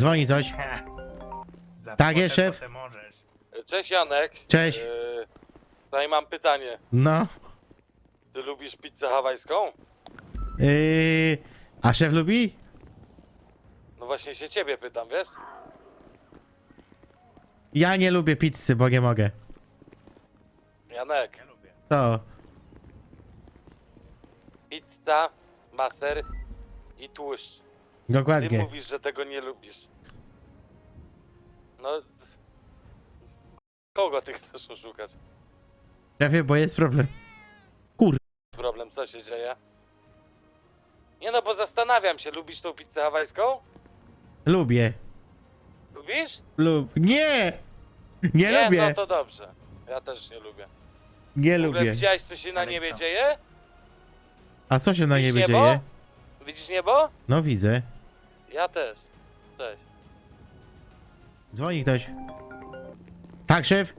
Dzwoni coś. Za Tak jest, szef? potem możesz. Cześć Janek. Cześć. Yy, tutaj mam pytanie. No. Ty lubisz pizzę hawajską? Yy, a szef lubi? No właśnie się ciebie pytam, wiesz? Ja nie lubię pizzy, bo nie mogę. Janek, lubię. To. pizza, maser i tłuszcz. Ty Dokładnie. mówisz, że tego nie lubisz. No... Kogo ty chcesz oszukać? Szefie, bo jest problem. Problem, co się dzieje? Nie no, bo zastanawiam się, lubisz tą pizzę hawajską? Lubię. Lubisz? Lub. Nie! Nie, no lubię. to dobrze. Ja też nie lubię. Nie W ogóle lubię. widziałeś, co się na Ale niebie co? dzieje? A co się na Widzisz niebie niebo? dzieje? Widzisz niebo? No widzę. Ja też. Cześć. Dzwoni ktoś. Tak, szef?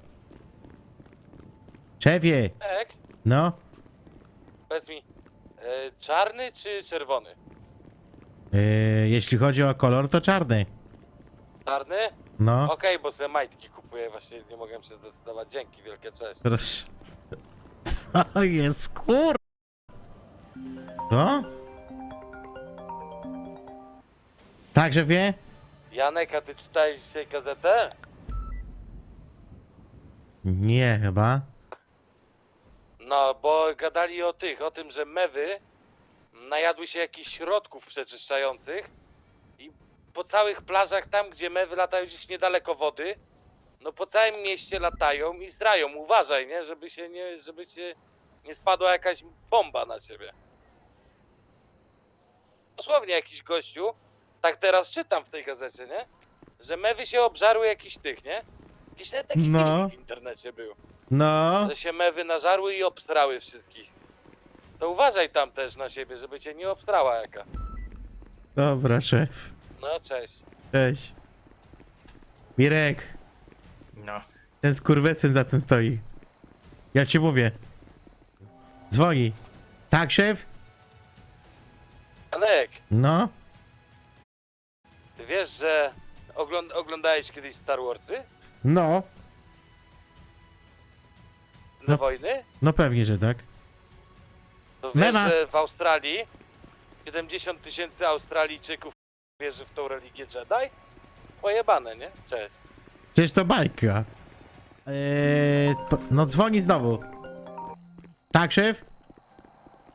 Szefie, Ek, no. powiedz mi, e, czarny czy czerwony? Yy, jeśli chodzi o kolor, to czarny. Czarny? No. Okej, bo sobie majtki kupuję, właśnie nie mogłem się zdecydować. Dzięki wielkie, cześć. Proszę. Co jest kur... Co? Tak, szefie? Janek, a ty czytałeś dzisiaj gazetę? Nie, chyba. No, bo gadali o tych, o tym, że mewy najadły się jakichś środków przeczyszczających i po całych plażach tam, gdzie mewy latają gdzieś niedaleko wody, no po całym mieście latają i zrają. Uważaj, nie? Żeby się nie, żeby cię nie spadła jakaś bomba na ciebie. Dosłownie jakiś gościu, tak teraz czytam w tej gazecie, nie? Że mewy się obżarły jakiś tych, nie? Jakiś nawet taki No. film w internecie był. No. Że się mewy nażarły i obstrały wszystkich. To uważaj tam też na siebie, żeby cię nie obstrała jaka. Dobra, szef. No cześć. Cześć. Mirek, No. ten skurwesyn za tym stoi. Ja ci mówię. Dzwoni. Tak, szef? Anek, No. Ty wiesz, że ogląd oglądałeś kiedyś Star Warsy? No. Na No. wojny? No pewnie, że tak. To wiesz, że w Australii 70 tysięcy Australijczyków wierzy w tą religię Jedi? Pojebane, nie? Cześć. Przecież to bajka. Eee, no dzwoni znowu. Tak, szef?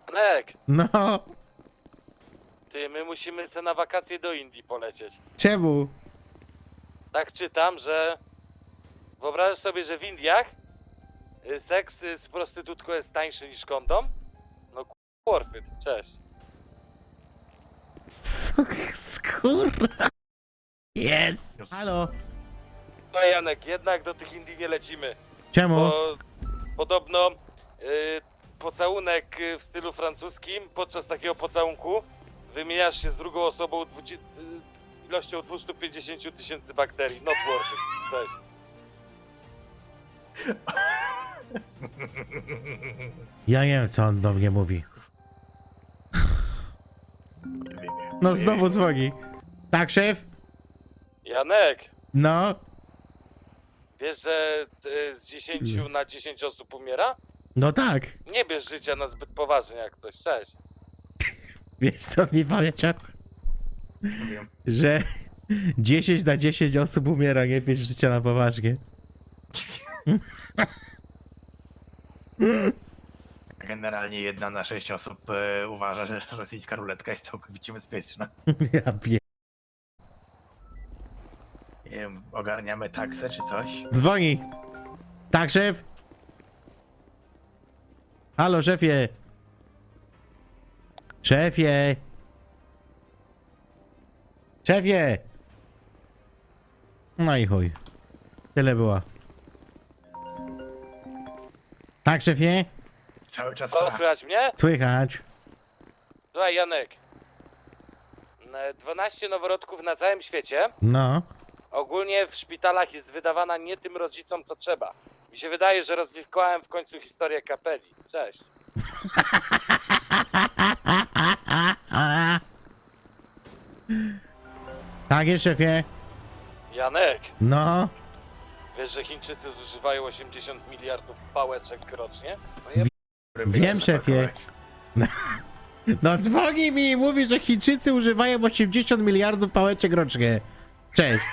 Anek, No. Ty, my musimy se na wakacje do Indii polecieć. Czemu? Tak czytam, że wyobrażasz sobie, że w Indiach y, seks y, z prostytutką jest tańszy niż kondom? No it. Cześć. Skurra. Jest. Halo. No Janek, jednak do tych Indii nie lecimy, Czemu? bo podobno y, pocałunek y, w stylu francuskim, podczas takiego pocałunku wymieniasz się z drugą osobą dwudzie- y, ilością 250 tysięcy bakterii. Not worth it. Cześć. Ja nie wiem, co on do mnie mówi. No znowu dzwoni. Tak, szef? Janek, No. wiesz, że y, z 10 na 10 osób umiera? No tak. Nie bierz życia na zbyt poważnie jak coś, cześć. Wiesz co mi powiedział? Wiem. Że 10 na 10 osób umiera, nie bierz życia na poważnie. Generalnie jedna na sześć osób e, uważa, że rosyjska ruletka jest całkowicie bezpieczna. Ja pie... Nie wiem, ogarniamy taksę czy coś? Dzwoni. Tak, szef? Halo, szefie. Szefie. Szefie. No i chuj. Tyle było. Tak, szefie? Cały czas Co, słychać mnie? Słychać. Słuchaj, Janek. E, 12 noworodków na całym świecie. No. Ogólnie w szpitalach jest wydawana nie tym rodzicom, co trzeba. Mi się wydaje, że rozwikłałem w końcu historię kapeli. Cześć. Tak jest, szefie. Janek, No, wiesz, że Chińczycy zużywają 80 miliardów pałeczek rocznie? wiem szefie. No dzwoni mi i mówi, że Chińczycy używają 80 miliardów pałeczek rocznie. Cześć.